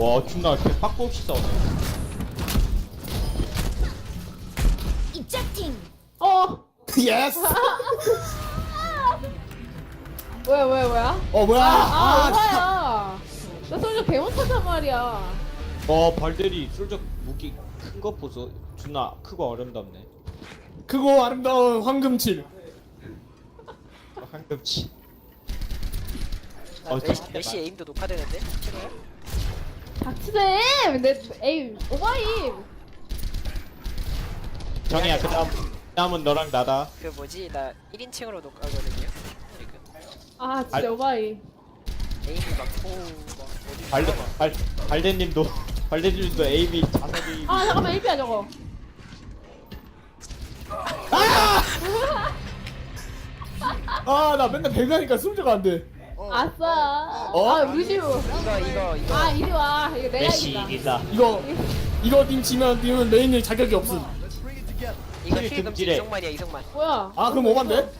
와 존나 이렇게 빠꾸 없이 싸우네 Ejecting. 어 예스. 뭐야 뭐야 뭐야? 어 뭐야? 아 아, 오바야. 나 솔직히 개못하단 말이야. 어 발대리 솔적 무기 큰 거 보소 존나 크고 어림답네 크고 아름다운 황금칠. 황금치 나 어, 메시, 좀- 메시 에임도 높아되는데? 싫어요? 닥치셈. 내 에이 오바임. 정이야 그 다음 다음은 너랑 나다 그 뭐지? 나 1인칭으로 녹화하거든요 지금 아 진짜 알- 오바임. 에임이 막 오우 막 어디 발대 발 발대님도 발대님도 에임이 자석이 아 잠깐만 1피야 저거. 아나 맨날 배가니까 숨자가 안 돼. 아싸. 어? 아 루시우. 이거 이거 이거 아 이리 와. 이거 내가 메시 이긴다. 이긴다 이거 이거 님 지면 님은 메인일 자격이 없음. 이거 힐 힐금지 금지래. 이성만이야 이성만 뭐야? 아 그럼 오반데?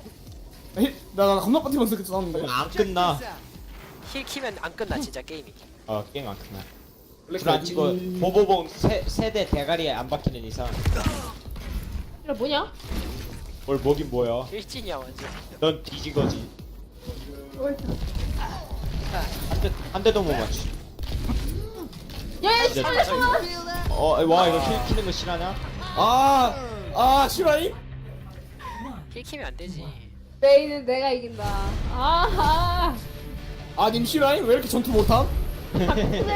히- 나, 나 겁나 빠티면서 그때 싸웠는데. 안 끝나 힐 키면 안 끝나 진짜 게임이 어 게임 안 끝나 불안 치고 보보봉 세, 세대 대가리에 안 박히는 이상 이거 뭐냐? 뭘 뭐긴 뭐야 일진이야 완전 넌 뒤진 거지 한 대도 못 맞추 야 이제 살려줘. 어와 이거 킬 키는 거 실하냐 아, 아 실화임? 힐 키면 안 되지 메인은 내가 이긴다. 아하. 아님 실화임? 왜 이렇게 전투 못함? 닥치셈.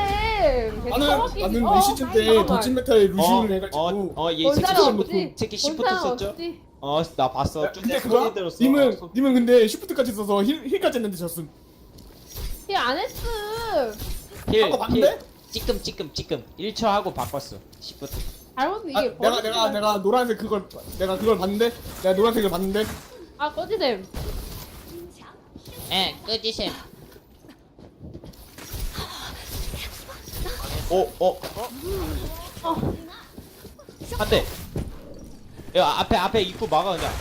나는 나는 이 시즌 때 던진 메타에 루시우를 해가지고. 어 어얘 본사는 새끼 없지. 새끼 시프트 본사는 썼죠 없지. 어나 봤어 좀 근데 내 그거 들었어 님은 어, 님은 근데 쉬프트까지 써서 힐 힐까지 했는데 졌음. 힐안 했음. 힐, 한거 봤는데? 힐 찌끔 찌끔 찌끔 1초 하고 바꿨어 시프트 잘못 이게 아, 내가 버릇이 내가 나- 내가 노란색 그걸 내가 그걸 봤는데 내가 노란색을 봤는데 아 꺼지셈. 에 끄지셈 오, 어, 어. 한 대. 야, 앞에, 앞에 입구 막아, 그냥.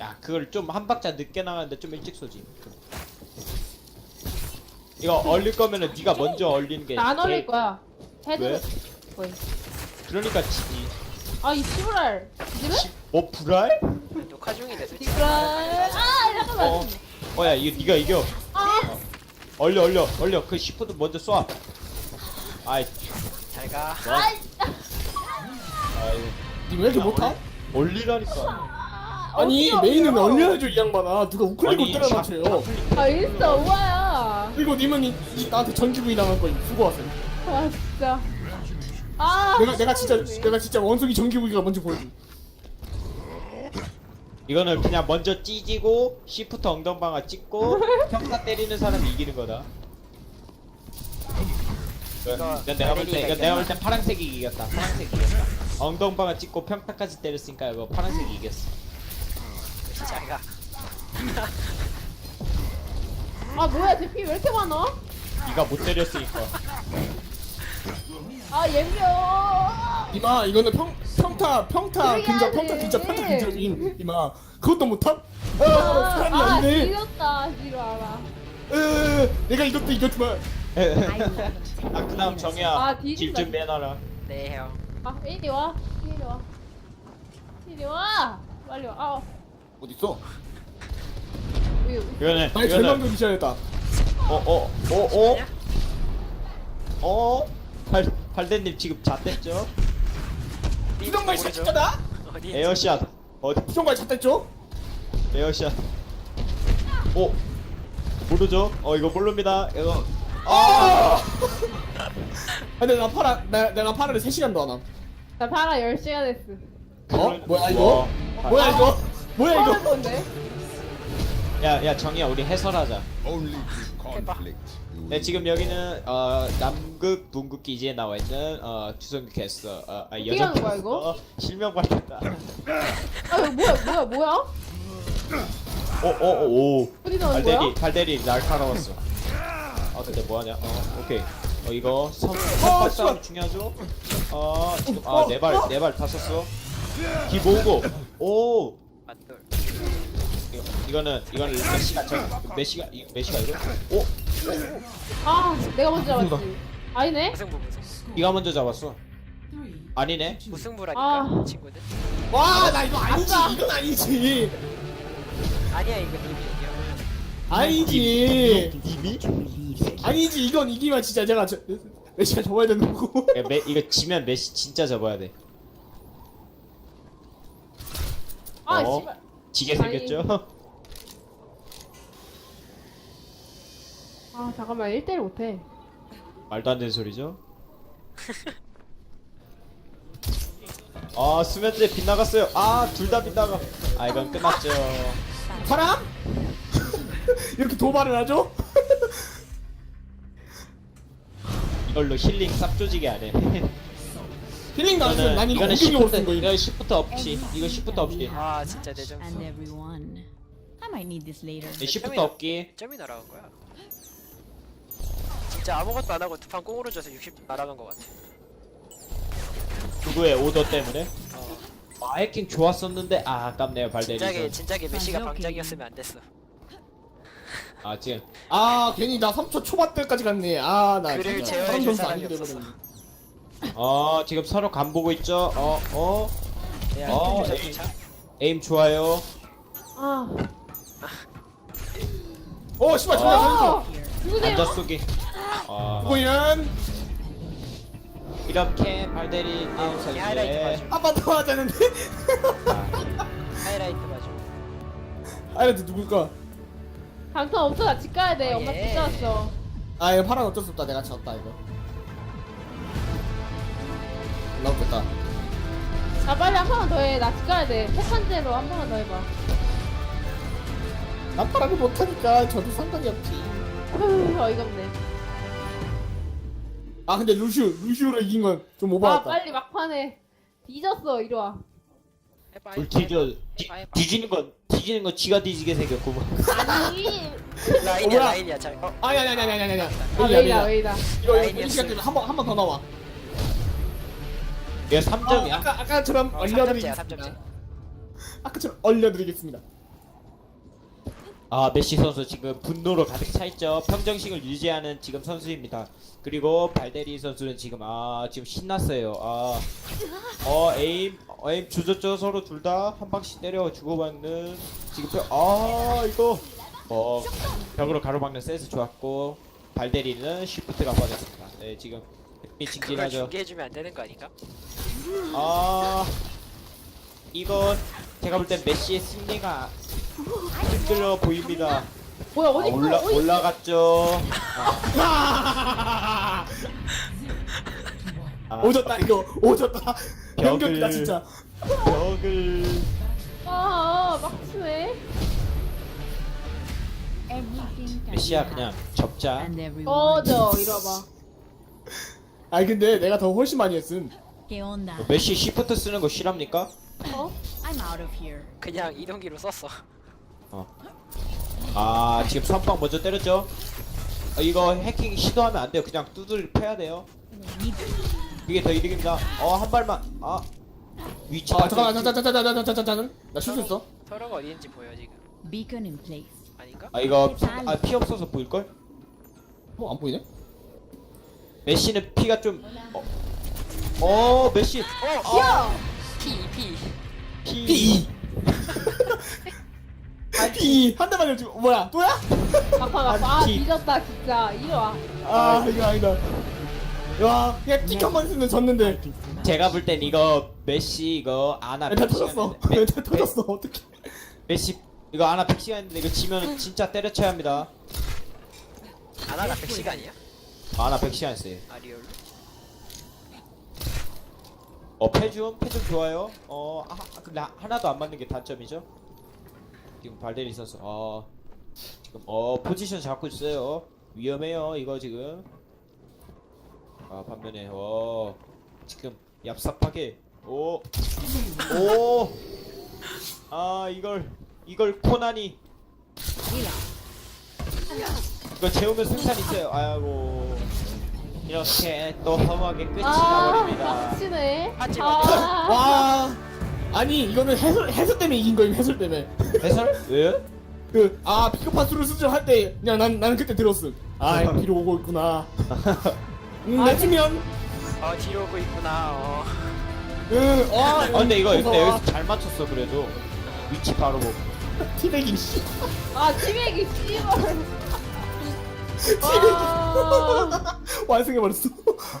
야, 그걸 좀 한 박자 늦게 나가는데 좀 일찍 쏘지. 이거 얼릴 거면은 네가 먼저 얼리는 게. 나안 올릴 제일- 거야. 헤드. 왜? 거의. 그러니까 지지. 아이 시브랄. 지금? 지- 뭐, 불알? 녹화 중인데 솔직히 시브랄. 아 잠깐만. 어, 어, 야, 이거 네가 이겨. 아. 얼려, 얼려, 얼려. 그 시프트 먼저 쏴. 아이, 잘가 뭐? 아이. 아이, 님 왜 이렇게 못함? 얼리라니까. 아니 어디야, 메인은 어디야. 얼려야죠 이 양반아 누가 우클릭을 때려 샤- 맞춰요 아 인스타 오바야. 그리고 님은 이, 이 나한테 전기구이 당할 거임 수고하세요 아 진짜. 아. 내가 내가 진짜 내가 진짜 원숭이 전기구이가 뭔지 보여줘 이거는 그냥 먼저 찢이고 시프트 엉덩방아 찍고 평타 때리는 사람이 이기는 거다. 이건 이건 내가 볼때 이건 내가 볼때 파란색이 이겼다. 파란색이 이겼다. 엉덩방아 찍고 평타까지 때렸으니까 이거 파란색이 이겼어. 잘가 아 뭐야 제피왜 이렇게 많아? 네가 못 때렸으니까. 아 예명. 이마 이거는 평 평타 평타. 근접 평타 근접 평타 근접임 이마 그것도 못함? 어 아, 사람이 아 아니네 지렸다 지루 알아. 으 내가 이것도 이겼지만 아 그다음 정이야. 아, 뒤진다. 질좀 빼놔라. 네 형 아 이리 와 이리 와 이리 와 빨리 와. 아 어딨어? 여기 이거는 나의 이거는 절망도 미쳐야겠다 어 어 어 어 어, 어? 발 발대님 지금 잣됐죠? 이정말 모르죠? 진짜다? 어디 에어샷 어디 부정말 잣됐죠? 에어샷. 오 모르죠? 어 이거 모릅니다. 이거 아! 근데 나 파라 나, 내가 파라를 3 시간 도 안 함. 나 파라 10시간 했어. 어? 뭐야 이거? 뭐야 이거? 뭐야 처음 이거? 건데? 야 야 정이야 우리 해설하자. Only through conflict do 네 지금 여기는 어 남극 동극 기지에 나와 있는 어 주성 캐스터 어 아, 여성 하는 거야, 이거? 캐스터 실명 밝혔다. 아 이거 뭐야 뭐야 뭐야? 오오 오 어디 나오는 거야? 발대리 발대리 날카로웠어. 아 근데 뭐하냐? 어 오케이. 어 이거 선 어, 선발 싸움. 중요하죠? 어 지금 어, 아네발네발 다 썼어. 기 모으고. 오. 맞돌 이거, 이거는 이거는 메시가 저 메시가 이 메시가 이거? 오. 아 내가 먼저 잡았지. 아니네? 무승부 무승부. 네가 먼저 잡았어. 아니네? 무승부라니까 아. 친구들. 와 나 이거 아니지. 이건 아니지. 아니야 이거 님이 이겨 아니지 님이? 아니지 이건 이기면 진짜 제가 저, 메시가 접어야 되는 거고 야, 메, 이거 지면 메시 진짜 접어야 돼 아 어? 씨발 지게 아니. 생겼죠? 아 잠깐만 1대1 못해 말도 안 되는 소리죠? 아 수면제 빗나갔어요 아둘 다 빗나가 아 이건 끝났죠 사람? 이렇게 도발을 하죠? 이걸로 힐링 싹 조지게 하네 힐링 나왔으면 난 이거 이거는 공격력으로 10부터 쓴 거임 이거 10부터 없이 이거 10부터 없이 아 진짜 내 점수. And everyone. I might need this later. 10부터 없기. 점이 날아간 거야. 진짜 아무것도 안 하고 두판 꽁으로 져서 60 날아간 거 같아. 누구의 오더 때문에? 어. 아 해킹 좋았었는데 아 아깝네요 진작에 발데리서 진작에 메시가 오케이. 방장이었으면 안 됐어 아 지금. 아 괜히 나 3초 초반 때까지 갔네. 아 나 그를 진짜 제어해줄 사람 점수 사람이 없었어. 어 지금 서로 간 보고 있죠? 어어? 야 어, 어, 에이. 에임 좋아요. 아. 어 씨발 저야 어! 선수 누구세요? 앉아 쏘기 아. 누구연. 이렇게 발데리 게임 선수의 봐줘. 한번 더 하자는데? 아, 하이라이트 봐줘. 아이라도 누굴까 강타 없어 나 집 가야 돼. 아, 엄마 예. 집 갔어. 아 이거 파란 어쩔 수 없다. 내가 졌다 이거. 나오겠다. 나 빨리 한 번만 더 해. 나 집 가야 돼. 폭탄제로 한 번만 더 해봐. 나 파란을 못하니까 저도 상관이 없지. 후, 어이가 없네. 아 근데 루슈 루슈로 이긴 건 좀 아 오버했다. 빨리 막판에 뒤졌어. 이리 와 해봐 불 해봐, 뒤져 해봐, 뒤, 해봐, 해봐. 뒤지는 건 뒤지는 건 지가 뒤지게 생겼구만 아니. 라인이야 어, 뭐야? 라인이야 잘 어? 아니 아니 아니 아니 아니 아니. 아 왜이다 왜이다 왜이다. 이거 이거 시간 때문에 한번 한 번 더 나와. 얘 어, 3점이야. 아까 아까처럼 어, 얼려드리겠습니다. 3점째야 3점째. 아까처럼 얼려드리겠습니다. 아 메시 선수 지금 분노로 가득 차 있죠. 평정식을 유지하는 지금 선수입니다. 그리고 발데리 선수는 지금 아 지금 신났어요. 아 어 에임 어, 에임 주저죠 서로 둘 다 한 방씩 때려 주고받는 지금 벽- 아 이거. 어 벽으로 가로막는 센스 좋았고 발데리는 쉬프트가 빠졌습니다. 네 지금 그걸 징징하죠. 중계해주면 안 되는 거 아닌가? 아 이건 제가 볼 땐 메시의 승리가 힘들어 보입니다. 뭐야 아, 어디 있어 올라 어디 올라갔죠. 아, 오졌다 이거 오졌다 연결이다 진짜 벽을 아 막치네 Everything can 메시야 be 그냥 접자. and everyone. 꺼져 이리와봐 아니 근데 내가 더 훨씬 많이 했음 ¿Qué onda? 메시 시프트 쓰는 거 실합니까? 어? I'm out of here. 그냥 이동기로 썼어 아 지금 선빵 먼저 때렸죠. 아, 이거 해킹 시도하면 안 돼요. 그냥 두드려 패야 돼요. Need 그게 더 이득입니다. 어 한 발만. 아. 위치. 아 잠깐만. 잠깐잠깐잠깐잠깐잠깐 나 실수했어. 서로가 어디 있는지 보여 지금. Beacon in place. 아닌가? 아 이거 아, 피 없어서 보일 걸? 어 안 보이네? 메시는 피가 좀 어, 어 메시 어! 야! P P 피. P P 한 대만 해주고 뭐야? 또야? 막판 막판 아 티. 뒤졌다 진짜. 이리 와. 아 이거 아니다 야 그냥 틱 한번 쓰면 졌는데. 제가 볼 땐 이거 메시 이거 아나 멘탈 백 터졌어 시간 했는데, 멘탈 메- 터졌어. 어떡해. 메시 이거 아나 100시간 했는데 이거 지면 진짜 때려쳐야 합니다. 아나가 100시간이야? 아나 100시간 했어요 아 리얼로? 어 패줌 패줌 좋아요. 어 아, 아, 근데 하- 하나도 안 맞는 게 단점이죠. 지금 발데리 선수 어 지금 어 포지션 잡고 있어요. 위험해요 이거 지금 아 반면에 어 지금 얍삽하게 오오아 이걸 이걸 코난이 이거 재우면 승산 있어요 아이고 이렇게 또 험하게 끝이 아 나버립니다 하지 마. 아와 아니 이거는 해설 해설 때문에 이긴 거임 해설 때문에 해설? 왜? 그아 수를 수술할 때 그냥 난 나는 그때 들었음. 아 뒤로 오고 있구나. 음, 내치면 어 뒤로 오고 있구나. 어. 응. 아, 아 근데 이거 근데 무서워. 여기서 잘 맞췄어 그래도 위치 바로 보고 티백이 씨. 아 치맥이 씨발 티백이 아 완성해 버렸어.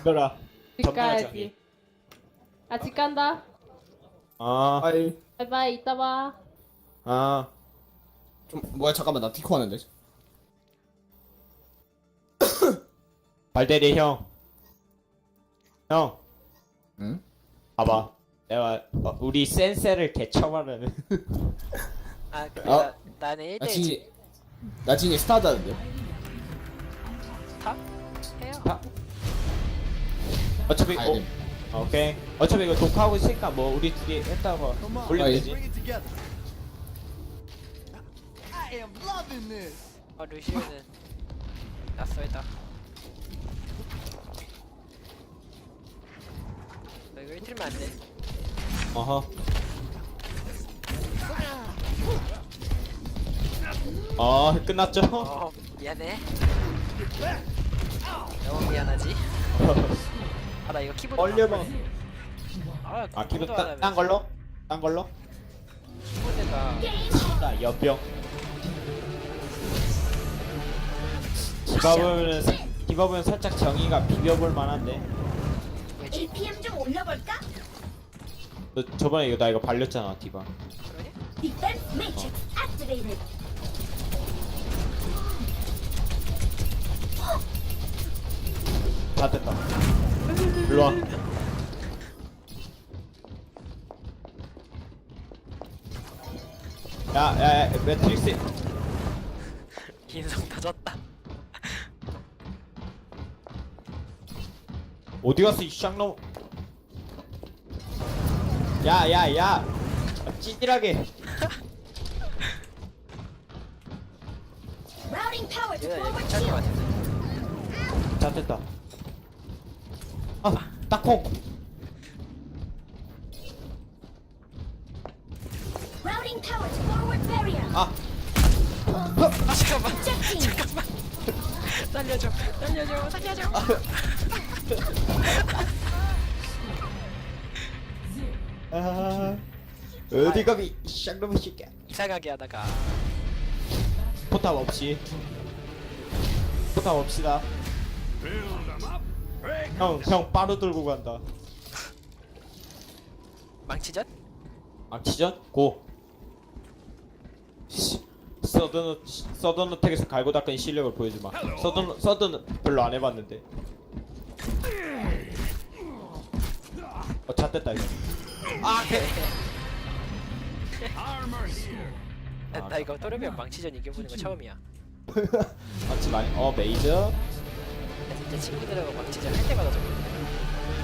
덤벼라 집 가야지 아집 간다 아아 아이 바이바이 이따 봐 아. 좀 뭐야 잠깐만 나 디코 하는데. 발대리 형. 형. 응? 봐봐. 내가 어, 우리 센세를 개처말하는. 아 근데 어? 나, 나는 1대1 나 진이 나 진이 스타다는데. 탑? 해요. 다. 어차피 아니, 어, 오케이. 어차피 이거 독하고 있으니까 뭐 우리 둘이 했다고 올리면 아니. 되지. 어 루시우는 낯설다. 너 이거 1틀면 안 돼. 어허. 어 끝났죠? 어 미안해. 너무 미안하지. 아 나 이거 키보드 얼려봐. 아, 아 기분 키보드 딴, 하려면 딴 걸로? 딴 걸로? 키보드가 나 연병. 디바 보면은 디바 보면 살짝 정의가 비벼볼 만한데. 올려볼까? 너 저번에 이거 나 이거 발렸잖아 디바. 그러냐? Defense Matrix activated. 다 됐다. 일로 와. 야, 야, 야, 매트릭스. 인성 터졌다. 어디 갔어, 이 쌍놈. 야, 야, 야. 아, 찌질하게. Routing power to 얘가 얘 forward 괜찮을 것 shield. 같은데. 다 됐다. 아, 딱콩. Routing power to forward barrier. 아, 아 잠깐만. Ejecting. 살려줘. 살려줘. 살려줘. 아, 어디 가비, 이 쌍놈의 새끼야. 이상하게 하다가 포탑 없이. 포탑 없이다. 형, 형 빠루 들고 간다. 망치전? 악치전? 고. 씨, 서든 서든 어택에서 갈고 닦은 실력을 보여주마. 서든 서든 별로 안 해봤는데. 어, 잣됐다 이거. 아, 그래. 나, 나 이거 또르면 망치전 이겨보는 거 처음이야. 맞지 많이. 어 메이드. 나 진짜 친구들하고 망치전 할 때마다 좀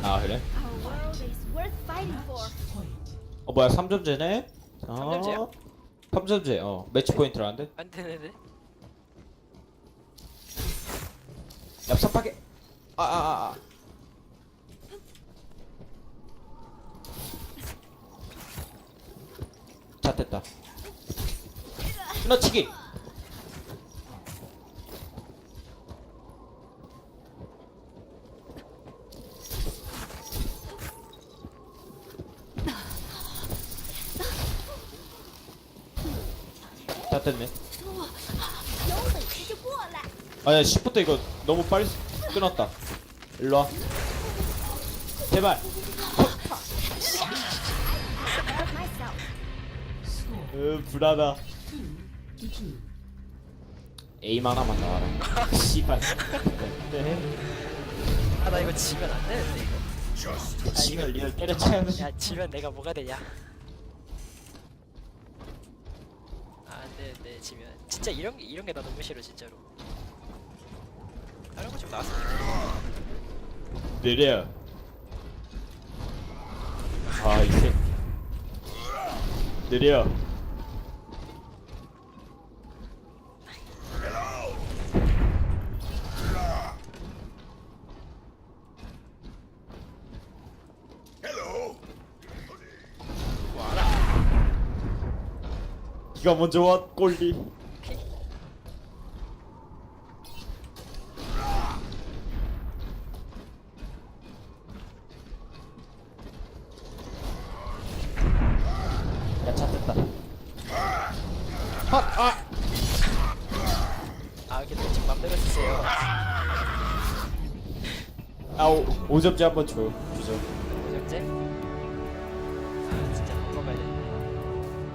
아 그래? Our world is worth fighting for. 어 뭐야 3점제네? 어, 삼점제야? 3점제. 어 매치 포인트라는데? 안 되는데? 얍삽하게. 아아아 아, 됐다. 됐다 끊어치기. 다 됐네. 아야 10부터 이거 너무 빨리 끊었다. 일로와. 제발. 으 불안하. 에임 하나만 나와라. 씨발. 네. 아, 나 이거 지면 안 되는데, 이거. 지금 리얼 때려쳐야 돼. 야, 지면 내가 뭐가 되냐? 아, 안 되는데, 지면. 진짜 이런 게, 이런 게 나 너무 싫어, 진짜로. 다른 거좀 좋겠다. 느려. 아 이제 느려. 네가 먼저 와 꼴리. 아. 아, 오, 오점제 한번 줘 주죠.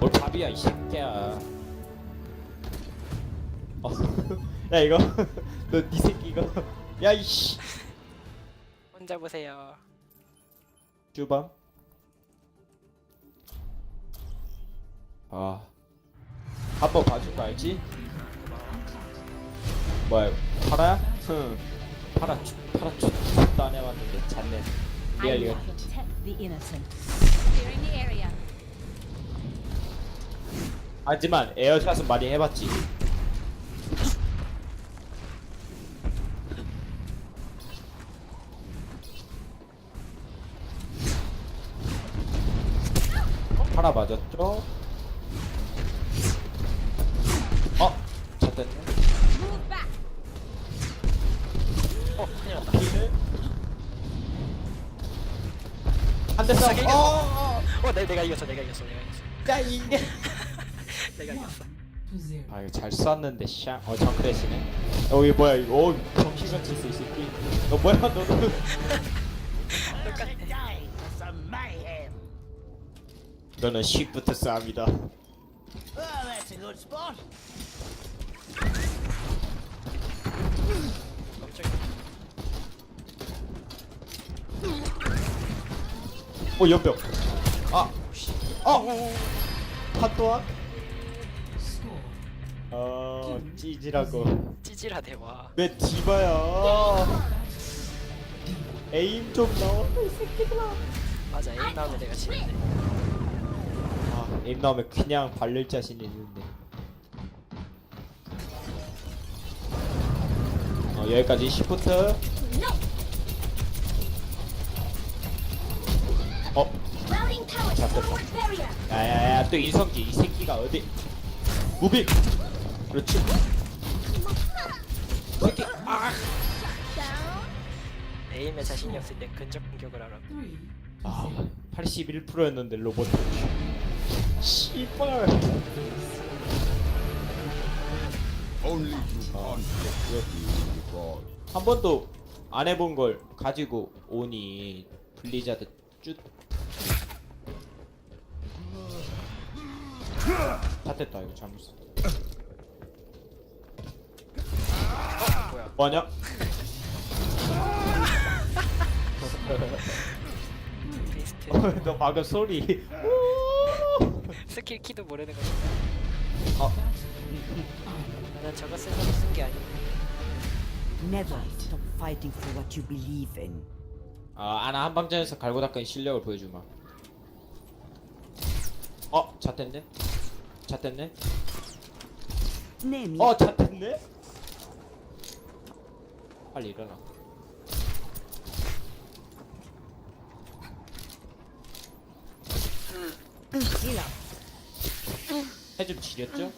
뭘 밥이야 이 새끼야 어. 야 이거 너 니 새끼 이거 야 이씨 혼자 보세요. 주방 아 한번 봐준 거 알지? 뭐야 파라야? 흥 파라 쭈- 파라 쭈도 안 해봤는데 잤네 I 리얼 will 리얼 protect the innocent. Clearing the area. 하지만 에어샷은 많이 해봤지 어, 파라 맞았죠? 어? back. 어 큰일 났다. 한대 싸움 싸게 어, 어, 어 내, 내가 이겼어 내가 이겼어 내가 이겼어. 어. 야 이게 내가 이겼어. 아 쐈는데 샹. 어 정크래시네. 여기 뭐야 이거? 어 정신같이 있어 이 새끼. 너 뭐야? 똑같네. 너는 쉽부터 싸움이다. 깜짝이야. 어 연병. 아. 어. 핫도악. 아 찌지라고. 찌질하 대화. 왜 디바야? 에임 좀 넣어. 맞아 에임 나오면 내가 지는데. 아 에임 나오면 그냥 발릴 자신 있는데. 어 여기까지 시프트. 어. Routing tower to Chặt forward barrier. 야야야 또 이성기 이 새끼가 어디 무빙 그렇지 새끼 아. 에임에 자신이 없을 땐 근접 공격을 하라고. 아 81%였는데 로봇 씨발 evolve. 한 번도 안 해본 걸 가지고 오니 블리자드 쭈 다 됐다 이거 잘못 썼뭐야? 뭐하냐? 너 방금 소리 스킬 키도 모르는 거지. 어난 저거 쓰려고 쓴게 아니야. Never stop fighting for what you believe in. 아, 아나 한방전에서 갈고 닦은 실력을 보여주마. 어, 잣됐네? 잣됐네? Name 어, 잣됐네? 빨리 일어나. 해좀 지렸죠?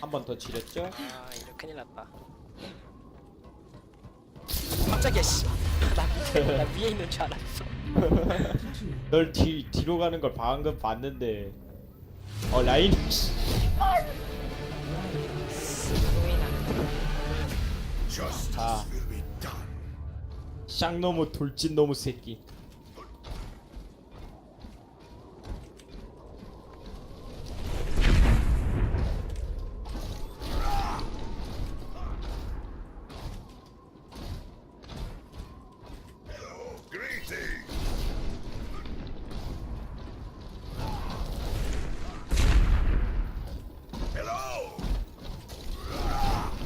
한 번 더 지렸죠? 아 이거 큰일 났다. 깜짝이야 씨. 나, 밑에- 나 위에 있는 줄 알았어. 널 뒤, 뒤로 가는 걸 방금 봤는데. 어, 라인. 자. 쌍놈의 돌진놈의 새끼.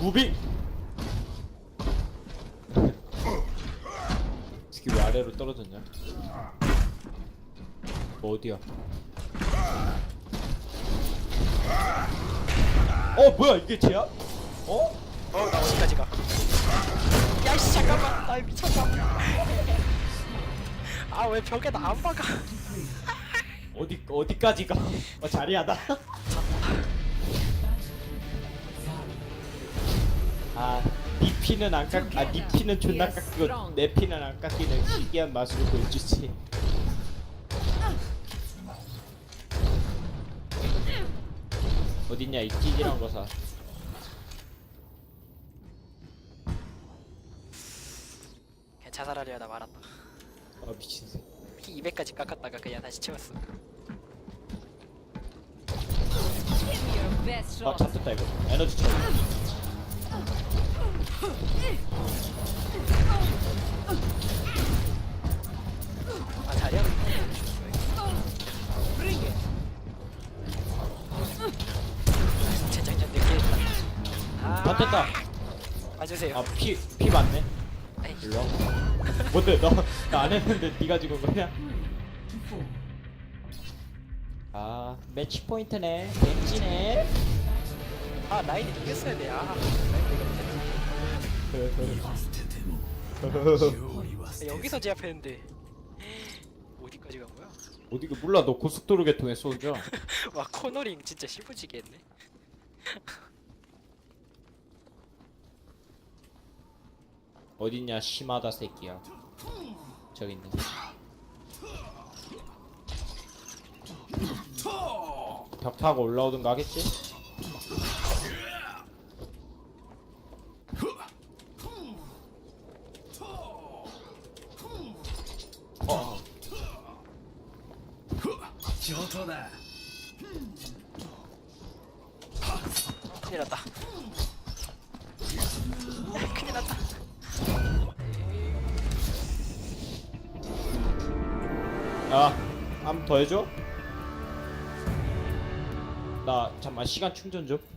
무빙! 스키 왜 아래로 떨어졌냐? 뭐 어디야? 어 뭐야 이게 쟤야? 어? 어 나 어디까지 가? 야씨 잠깐만 나 미쳤나? 아 왜 벽에 나 안 박아? 어디 어디까지 가? 어 자리하다. 아, 니 피는 안 깎, 아니 피는 존나 깎고 내 피는 안 깎이는 희귀한 맛으로 보여주지. 어딨냐 이 찌질한 거사. 자살하려 하다 말았다. 아 미친 피 200까지 깎았다가 그냥 다시 채웠어. 아 잡혔다 이거. 에너지 채워. 아 자리야? 느끼했다. 아, 잡혔다. 봐주세요. 아 피 피 맞네. 에이, 일로 와. 뭔데 너나안 했는데 네가 죽은 거냐? 아 매치 포인트네. 겐지네. 아 라인이 이겼어야 돼. 아 라인 여기서 제압했는데 어디까지 간 거야? 어디 그 몰라 너 고속도로 개통에 쏘죠? 와 코너링 진짜 시부지게 했네. 어딨냐 심하다 새끼야. 저기 있네. 벽 타고 올라오든가 하겠지? 시간 충전 좀.